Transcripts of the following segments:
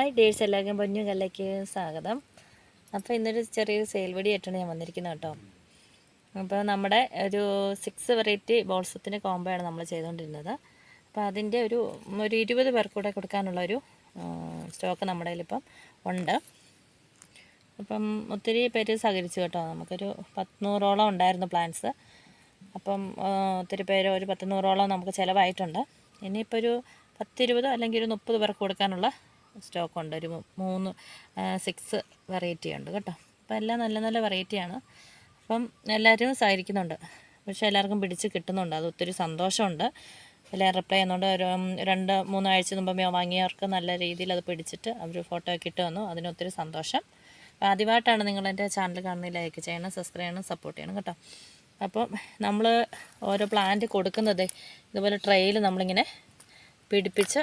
Hi ഡേഴ്സ് എല്ലാവർക്കും പൊന്നു കല്ലയ്ക്ക് സ്വാഗതം. അപ്പോൾ ഇന്നൊരു ചെറിയൊരു സെയിൽ വെടി ആയിട്ടാണ് ഞാൻ വന്നിരിക്കുന്നത് കേട്ടോ. അപ്പോൾ നമ്മുടെ ഒരു സിക്സ് വെറൈറ്റി ബോൾസത്തിന്റെ കോംബോയാണ് നമ്മൾ ചെയ്തുകൊണ്ടിരുന്നത്. അപ്പോൾ അതിന്റെ ഒരു ഒരു ഇരുപത് പേർക്കൂടെ കൊടുക്കാനുള്ള ഒരു സ്റ്റോക്ക് നമ്മുടെ കയ്യിലിപ്പം ഉണ്ട്. അപ്പം ഒത്തിരി പേര് സഹകരിച്ചു കേട്ടോ. നമുക്കൊരു പത്തുനൂറോളം ഉണ്ടായിരുന്നു പ്ലാൻസ് അപ്പം ഒത്തിരി പേര് ഒരു പത്തുനൂറോളം നമുക്ക് ചിലവായിട്ടുണ്ട്. ഇനിയിപ്പോൾ ഒരു പത്തിരുപത് അല്ലെങ്കിൽ ഒരു മുപ്പത് പേർക്ക് കൊടുക്കാനുള്ള സ്റ്റോക്കുണ്ട് ഒരു മൂന്ന് സിക്സ് വെറൈറ്റി ഉണ്ട് കേട്ടോ. അപ്പോൾ എല്ലാം നല്ല നല്ല വെറൈറ്റിയാണ് അപ്പം എല്ലാവരും സഹകരിക്കുന്നുണ്ട്. പക്ഷേ എല്ലാവർക്കും പിടിച്ച് കിട്ടുന്നുണ്ട്. അത് ഒത്തിരി സന്തോഷമുണ്ട്. എല്ലാവരും റിപ്ലൈ ചെയ്യുന്നുണ്ട്. ഒരു രണ്ട് മൂന്നാഴ്ച മുമ്പ് വാങ്ങിയവർക്ക് നല്ല രീതിയിൽ അത് പിടിച്ചിട്ട് അവർ ഫോട്ടോ ഒക്കെ ഇട്ട് വന്നു. അതിന് ഒത്തിരി സന്തോഷം. അപ്പോൾ ആദ്യമായിട്ടാണ് നിങ്ങൾ എന്റെ ചാനൽ കാണുന്നതിൽ ലൈക്ക് ചെയ്യണം സബ്സ്ക്രൈബ് ചെയ്യണം സപ്പോർട്ട് ചെയ്യണം കേട്ടോ. അപ്പം നമ്മൾ ഓരോ പ്ലാന്റ് കൊടുക്കുന്നത് ഇതുപോലെ ട്രെയിൽ നമ്മളിങ്ങനെ പിടിപ്പിച്ച്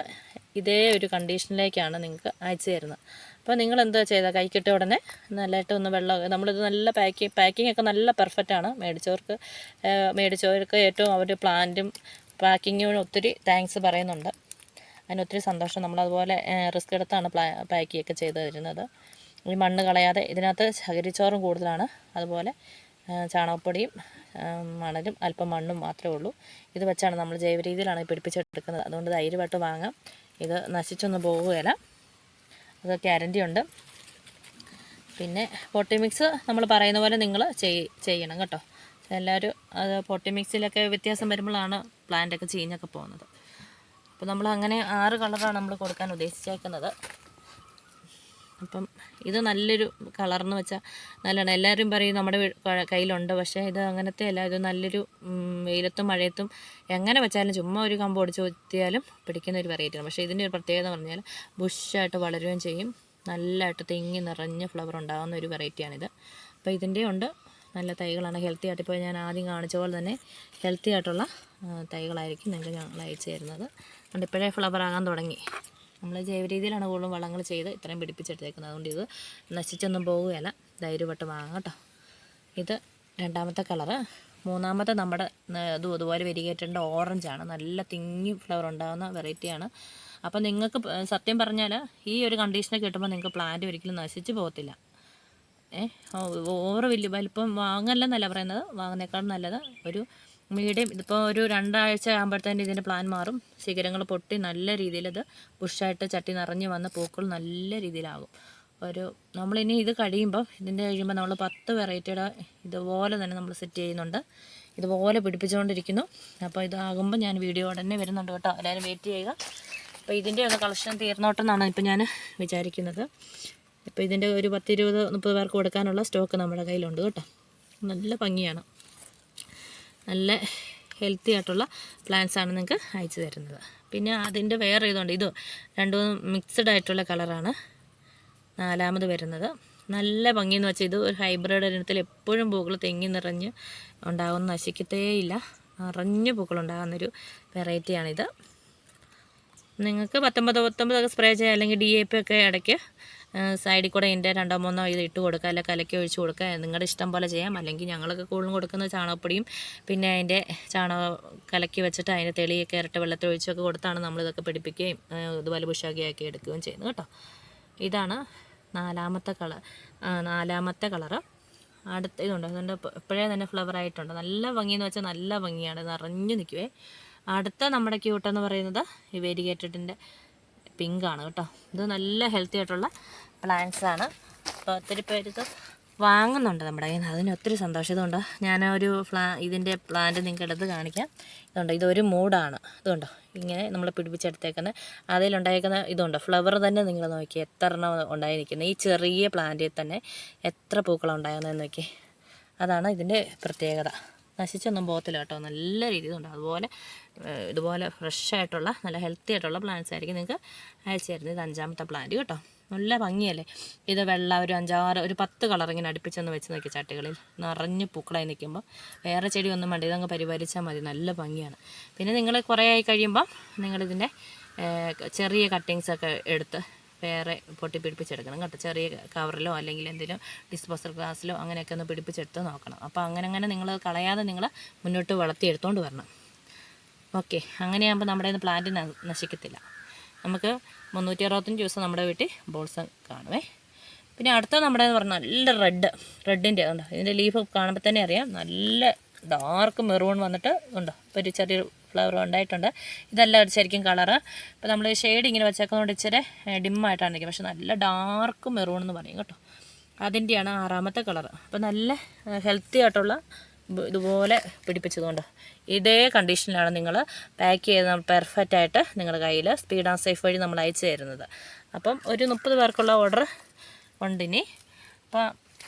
ഇതേ ഒരു കണ്ടീഷനിലേക്കാണ് നിങ്ങൾക്ക് അയച്ചു തരുന്നത്. അപ്പോൾ നിങ്ങൾ എന്താ ചെയ്താൽ കൈക്കിട്ട ഉടനെ നല്ലതായിട്ട് ഒന്ന് വെള്ളം നമ്മളിത് നല്ല പാക്കിങ് പാക്കിംഗ് ഒക്കെ നല്ല പെർഫെക്റ്റ് ആണ് മേടിച്ചവർക്ക്. മേടിച്ചവർക്ക് ഏറ്റവും അവർ പ്ലാന്റും പാക്കിങ്ങിനും ഒത്തിരി താങ്ക്സ് പറയുന്നുണ്ട്. അതിന് ഒത്തിരി സന്തോഷം. നമ്മളതുപോലെ റിസ്ക് എടുത്താണ് പ്ലാ ഒക്കെ ചെയ്ത് തരുന്നത്. ഈ മണ്ണ് കളയാതെ ഇതിനകത്ത് ചകിരിച്ചോറും കൂടുതലാണ്. അതുപോലെ ചാണകപ്പൊടിയും മണലും അല്പം മണ്ണും മാത്രമേ ഉള്ളൂ. ഇത് വെച്ചാണ് നമ്മൾ ജൈവ രീതിയിലാണ് പിടിപ്പിച്ചെടുക്കുന്നത്. അതുകൊണ്ട് ധൈര്യമായിട്ട് വാങ്ങാം. ഇത് നശിച്ചൊന്നും പോവുകയില്ല. അത് ഗ്യാരണ്ടി ഉണ്ട്. പിന്നെ പൊട്ടി മിക്സ് നമ്മൾ പറയുന്ന പോലെ നിങ്ങൾ ചെയ്യണം കേട്ടോ. എല്ലാവരും അത് പൊട്ടി മിക്സിലൊക്കെ വ്യത്യാസം വരുമ്പോഴാണ് പ്ലാന്റൊക്കെ ചീഞ്ഞൊക്കെ പോകുന്നത്. അപ്പോൾ നമ്മൾ അങ്ങനെ ആറ് കളറാണ് നമ്മൾ കൊടുക്കാൻ ഉദ്ദേശിച്ചേക്കുന്നത്. അപ്പം ഇത് നല്ലൊരു കളർന്ന് വെച്ചാൽ നല്ലതാണ്. എല്ലാവരും പറയും നമ്മുടെ കയ്യിലുണ്ട്. പക്ഷേ ഇത് അങ്ങനത്തെ അല്ല ഇത് നല്ലൊരു വെയിലത്തും മഴയത്തും എങ്ങനെ വെച്ചാലും ചുമ്മാ ഒരു കമ്പ് ഒടിച്ച് കുത്തിയാലും പിടിക്കുന്ന ഒരു വെറൈറ്റിയാണ് പക്ഷേ ഇതിന്റെ ഒരു പ്രത്യേകത എന്ന് പറഞ്ഞാൽ ബുഷായിട്ട് വളരുകയും ചെയ്യും. നല്ലതായിട്ട് തിങ്ങി നിറഞ്ഞ ഫ്ലവർ ഉണ്ടാകുന്ന ഒരു വെറൈറ്റിയാണിത് അപ്പോൾ ഇതിന്റെ ഉണ്ട് നല്ല തൈകളാണ്. ഹെൽത്തി ആയിട്ട് ഇപ്പോൾ ഞാൻ ആദ്യം കാണിച്ച പോലെ തന്നെ ഹെൽത്തി ആയിട്ടുള്ള തൈകളായിരിക്കും നിങ്ങൾക്ക് ഞങ്ങൾ അയച്ചു തരുന്നത് അതുകൊണ്ട് ഇപ്പോഴേ ഫ്ലവർ ആകാൻ തുടങ്ങി. നമ്മൾ ജൈവ രീതിയിലാണ് കൂടുതലും വളങ്ങൾ ചെയ്ത് ഇത്രയും പിടിപ്പിച്ചെടുത്തേക്കുന്നത്. അതുകൊണ്ട് ഇത് നശിച്ചൊന്നും പോവുകയല്ല. ധൈര്യപ്പെട്ട് വാങ്ങാം കേട്ടോ. ഇത് രണ്ടാമത്തെ കളറ്. മൂന്നാമത്തെ നമ്മുടെ ഇതും അതുപോലെ വെരിഗേറ്ററിന്റെ ഓറഞ്ചാണ് നല്ല തിങ്ങി ഫ്ലവർ ഉണ്ടാകുന്ന വെറൈറ്റിയാണ് അപ്പോൾ നിങ്ങൾക്ക് സത്യം പറഞ്ഞാൽ ഈ ഒരു കണ്ടീഷനൊക്കെ കിട്ടുമ്പോൾ നിങ്ങൾക്ക് പ്ലാന്റ് ഒരിക്കലും നശിച്ച് പോകത്തില്ല. ഏഹ് ഓവർ വലിയ വലിപ്പം വാങ്ങല്ലെന്നല്ല പറയുന്നത്. വാങ്ങുന്നേക്കാളും നല്ലത് ഒരു മീഡിയം ഇതിപ്പോൾ ഒരു രണ്ടാഴ്ച ആകുമ്പോഴത്തേന് ഇതിന്റെ പ്ലാൻ മാറും. ശിഖരങ്ങൾ പൊട്ടി നല്ല രീതിയിൽ ഇത് ബുഷായിട്ട് ചട്ടി നിറഞ്ഞ് വന്ന പൂക്കൾ നല്ല രീതിയിലാകും. ഒരു നമ്മളിനി ഇത് കഴിയുമ്പോൾ ഇതിന്റെ കഴിയുമ്പോൾ നമ്മൾ പത്ത് വെറൈറ്റിയുടെ ഇതുപോലെ തന്നെ നമ്മൾ സെറ്റ് ചെയ്യുന്നുണ്ട്. ഇതുപോലെ പിടിപ്പിച്ചുകൊണ്ടിരിക്കുന്നു. അപ്പോൾ ഇതാകുമ്പോൾ ഞാൻ വീഡിയോ ഉടനെ വരുന്നുണ്ട് കേട്ടോ. എല്ലാവരും വെയിറ്റ് ചെയ്യുക. അപ്പോൾ ഇതിന്റെ ഒന്ന് കളക്ഷൻ തീർന്നോട്ടെന്നാണ് ഇപ്പോൾ ഞാൻ വിചാരിക്കുന്നത്. ഇപ്പോൾ ഇതിന്റെ ഒരു പത്തിരുപത് മുപ്പത് പേർക്ക് കൊടുക്കാനുള്ള സ്റ്റോക്ക് നമ്മുടെ കയ്യിലുണ്ട് കേട്ടോ. നല്ല ഭംഗിയാണ്. നല്ല ഹെൽത്തി ആയിട്ടുള്ള പ്ലാന്റ്സ് ആണ് നിങ്ങൾക്ക് അയച്ചു തരുന്നത്. പിന്നെ അതിന്റെ വേറെ ഇതുണ്ട്. ഇത് രണ്ടും മിക്സഡ് ആയിട്ടുള്ള കളറാണ് നാലാമത് വരുന്നത്. നല്ല ഭംഗിയെന്ന് വെച്ചാൽ ഇത് ഒരു ഹൈബ്രിഡ് ഇനത്തിൽ എപ്പോഴും പൂക്കൾ തെങ്ങി നിറഞ്ഞ് ഉണ്ടാകുന്ന നശിക്കത്തേയില്ല നിറഞ്ഞ് പൂക്കളുണ്ടാകുന്നൊരു വെറൈറ്റിയാണിത് നിങ്ങൾക്ക് പത്തൊമ്പത് പത്തൊമ്പതൊക്കെ സ്പ്രേ ചെയ്യുക അല്ലെങ്കിൽ ഡി എ പി ഒക്കെ ഇടയ്ക്ക് സൈഡിൽ കൂടെ ഇതിന്റെ രണ്ടോ മൂന്നോ ഇത് ഇട്ട് കൊടുക്കുക അല്ലെങ്കിൽ കലക്കി ഒഴിച്ച് കൊടുക്കുക നിങ്ങളുടെ ഇഷ്ടം പോലെ ചെയ്യാം. അല്ലെങ്കിൽ ഞങ്ങളൊക്കെ കൂടുതലും കൊടുക്കുന്ന ചാണകപ്പൊടിയും പിന്നെ അതിന്റെ ചാണക കലക്കി വെച്ചിട്ട് അതിന്റെ തെളിയൊക്കെ ഇരട്ട വെള്ളത്തിൽ ഒഴിച്ചൊക്കെ കൊടുത്താണ് നമ്മളിതൊക്കെ പിടിപ്പിക്കുകയും ഇതുപോലെ ബുഷാക്കിയാക്കി എടുക്കുകയും ചെയ്യുന്നത് കേട്ടോ. ഇതാണ് നാലാമത്തെ കളർ നാലാമത്തെ കളറ് അടുത്ത ഇതുണ്ട് അതുകൊണ്ട് ഇപ്പോഴേ തന്നെ ഫ്ലവർ ആയിട്ടുണ്ട്. നല്ല ഭംഗിയെന്ന് വെച്ചാൽ നല്ല ഭംഗിയാണ് നിറഞ്ഞു നിൽക്കുവേ. അടുത്ത നമ്മുടെ ക്യൂട്ടെന്ന് പറയുന്നത് ഈ വേരിഗേറ്റഡിന്റെ പിങ്കാണ് കേട്ടോ. ഇത് നല്ല ഹെൽത്തി ആയിട്ടുള്ള പ്ലാന്റ്സ് ആണ്. അപ്പോൾ ഒത്തിരി പേര് വാങ്ങുന്നുണ്ട് നമ്മുടെ കയ്യിൽ നിന്ന്. അതിന് ഒത്തിരി സന്തോഷം. ഇതുകൊണ്ട് ഞാൻ ഒരു ഫ്ലാ ഇതിന്റെ പ്ലാന്റ് നിങ്ങൾക്ക് എടുത്ത് കാണിക്കാം. ഇതുണ്ട്? ഇതൊരു മൂടാണ്. ഇതുണ്ടോ? ഇങ്ങനെ നമ്മൾ പിടിപ്പിച്ചെടുത്തേക്കുന്നത് അതിലുണ്ടായിരിക്കുന്ന ഇതുണ്ട്? ഫ്ലവർ തന്നെ നിങ്ങൾ നോക്കി എത്ര എണ്ണം ഉണ്ടായി നിൽക്കുന്നത് ഈ ചെറിയ പ്ലാന്റിൽ തന്നെ എത്ര പൂക്കളുണ്ടായെന്ന് നോക്കി അതാണ് ഇതിന്റെ പ്രത്യേകത. നശിച്ചൊന്നും പോകത്തില്ല കേട്ടോ. നല്ല രീതിയിൽ ഉണ്ട് അതുപോലെ ഇതുപോലെ ഫ്രഷ് ആയിട്ടുള്ള നല്ല ഹെൽത്തി ആയിട്ടുള്ള പ്ലാന്റ്സ് ആയിരിക്കും നിങ്ങൾക്ക് അയച്ചു തരുന്നത് ഇത് അഞ്ചാമത്തെ പ്ലാന്റ് കേട്ടോ. നല്ല ഭംഗിയല്ലേ? ഇത് വെള്ള ഒരു അഞ്ചാറ് ഒരു പത്ത് കളർ ഇങ്ങനെ അടുപ്പിച്ചൊന്ന് വെച്ച് നോക്കി ചട്ടികളിൽ. നിറഞ്ഞ് പൂക്കളായി നിൽക്കുമ്പോൾ വേറെ ചെടി ഒന്നും വേണ്ട. ഇതങ്ങ് പരിപാലിച്ചാൽ മതി. നല്ല ഭംഗിയാണ്. പിന്നെ നിങ്ങൾ കുറേ ആയി കഴിയുമ്പം നിങ്ങളിതിന്റെ ചെറിയ കട്ടിങ്സൊക്കെ എടുത്ത് വേറെ പൊട്ടി പിടിപ്പിച്ചെടുക്കണം കേട്ടോ. ചെറിയ കവറിലോ അല്ലെങ്കിൽ എന്തെങ്കിലും ഡിസ്പോസൽ ഗ്ലാസ്സിലോ അങ്ങനെയൊക്കെ ഒന്ന് പിടിപ്പിച്ചെടുത്ത് നോക്കണം. അപ്പോൾ അങ്ങനെ അങ്ങനെ നിങ്ങൾ കളയാതെ നിങ്ങൾ മുന്നോട്ട് വളർത്തി എടുത്തുകൊണ്ട് വരണം. ഓക്കെ. അങ്ങനെയാകുമ്പോൾ നമ്മുടെ പ്ലാന്റ് നശിക്കത്തില്ല. നമുക്ക് മുന്നൂറ്റി അറുപത്തഞ്ച് ദിവസം നമ്മുടെ വീട്ടിൽ ബോൾസ് കാണുമേ പിന്നെ അടുത്ത നമ്മുടെ എന്ന് പറഞ്ഞാൽ നല്ല റെഡ് റെഡിന്റെ ഉണ്ടോ? ഇതിന്റെ ലീഫ് കാണുമ്പോൾ തന്നെ അറിയാം. നല്ല ഡാർക്ക് മെറൂൺ വന്നിട്ട് ഉണ്ടോ? ഇപ്പോൾ ഒരു ചെറിയൊരു ഫ്ലവർ ഉണ്ടായിട്ടുണ്ട്. ഇതല്ല ശരിക്കും കളറ് അപ്പോൾ നമ്മൾ ഷെയ്ഡ് ഇങ്ങനെ വെച്ചേക്കുന്നതുകൊണ്ട് ഇച്ചിരി ഡിമ്മായിട്ടാണ് ഇരിക്കുന്നത്. പക്ഷെ നല്ല ഡാർക്ക് മെറൂൺ എന്ന് പറയും കേട്ടോ. അതിന്റെയാണ് ആറാമത്തെ കളർ അപ്പോൾ നല്ല ഹെൽത്തി ആയിട്ടുള്ള ഇതുപോലെ പിടിപ്പിച്ചതുകൊണ്ട്. ഇതേ കണ്ടീഷനിലാണ് നിങ്ങൾ പാക്ക് ചെയ്ത് പെർഫെക്റ്റ് ആയിട്ട് നിങ്ങളുടെ കയ്യിൽ സ്പീഡ് ആൻഡ് സേഫ് വഴി നമ്മൾ അയച്ചു തരുന്നത്. അപ്പം ഒരു മുപ്പത് പേർക്കുള്ള ഓർഡർ ഉണ്ടിനി. അപ്പോൾ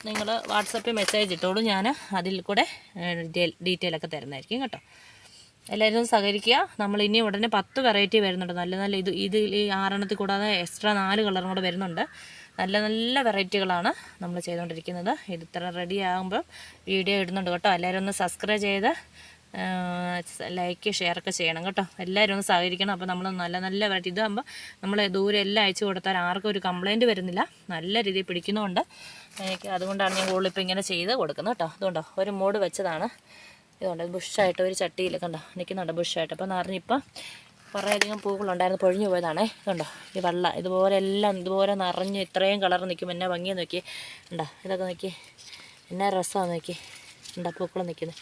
നിങ്ങൾ വാട്സപ്പിൽ മെസ്സേജ് ഇട്ടോളൂ. ഞാൻ അതിൽ കൂടെ ഡീറ്റെയിൽ ഒക്കെ തരുന്നതായിരിക്കും കേട്ടോ. എല്ലാവരും സഹകരിക്കുക. നമ്മൾ ഇനി ഉടനെ പത്ത് വെറൈറ്റി വരുന്നുണ്ട്. നല്ല നല്ല ഇത് ഇത് ഈ ആറെണ്ണത്തിൽ കൂടാതെ എക്സ്ട്രാ നാല് കളറും കൂടെ വരുന്നുണ്ട്. നല്ല നല്ല വെറൈറ്റികളാണ് നമ്മൾ ചെയ്തുകൊണ്ടിരിക്കുന്നത്. ഇത് ഇത്ര റെഡി ആകുമ്പോൾ വീഡിയോ ഇടുന്നുണ്ട് കേട്ടോ. എല്ലാവരും ഒന്ന് സബ്സ്ക്രൈബ് ചെയ്ത് ലൈക്ക് ഷെയർ ഒക്കെ ചെയ്യണം കേട്ടോ. എല്ലാവരും ഒന്ന് സഹകരിക്കണം. അപ്പോൾ നമ്മൾ നല്ല നല്ല വെറൈറ്റി ഇതാകുമ്പോൾ നമ്മൾ ദൂരെ എല്ലാം അയച്ചു കൊടുത്താൽ ആർക്കും ഒരു കംപ്ലൈന്റ് വരുന്നില്ല. നല്ല രീതിയിൽ പിടിക്കുന്നുണ്ട് എനിക്ക് അതുകൊണ്ടാണ് ഞാൻ കൂടുതൽ ഇപ്പോൾ ഇങ്ങനെ ചെയ്ത് കൊടുക്കുന്നത് കേട്ടോ. അതുകൊണ്ടോ ഒരു മൂട് വെച്ചതാണ്. ഇതുകൊണ്ട് ബുഷായിട്ട് ഒരു ചട്ടിയിൽ കണ്ടോ നിൽക്കുന്നുണ്ട് ബുഷായിട്ട്. അപ്പോൾ നിറഞ്ഞിപ്പം കുറേ അധികം പൂക്കളുണ്ടായിരുന്നു പൊഴിഞ്ഞു പോയതാണേ. ഇതുണ്ടോ? ഈ വെള്ള ഇതുപോലെ എല്ലാം ഇതുപോലെ നിറഞ്ഞ് ഇത്രയും കളർ നിൽക്കും. എന്നെ ഭംഗിയെ നോക്കി ഉണ്ടോ? ഇതൊക്കെ നോക്കി എന്നെ രസമാണ് നോക്കി ഉണ്ടോ? പൂക്കൾ നിൽക്കുന്നത്.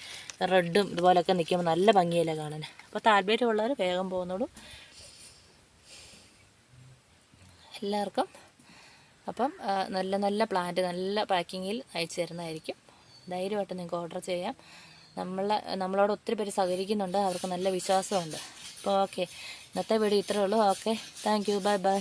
റെഡും ഇതുപോലെയൊക്കെ നിൽക്കുമ്പോൾ നല്ല ഭംഗിയല്ലേ കാണാൻ. അപ്പോൾ താല്പര്യമുള്ളവർ വേഗം പോകുന്നോളൂ. എല്ലാവർക്കും അപ്പം നല്ല നല്ല പ്ലാന്റ് നല്ല പാക്കിങ്ങിൽ അയച്ചു തരുന്നതായിരിക്കും. ധൈര്യമായിട്ട് നിങ്ങൾക്ക് ഓർഡർ ചെയ്യാം. നമ്മളെ നമ്മളോട് ഒത്തിരി പേര് സഹകരിക്കുന്നുണ്ട്. അവർക്ക് നല്ല വിശ്വാസമുണ്ട്. അപ്പോൾ ഓക്കെ. ഇന്നത്തെ വീഡിയോ ഇത്രയേ ഉള്ളൂ. Okay. Thank you. Bye bye.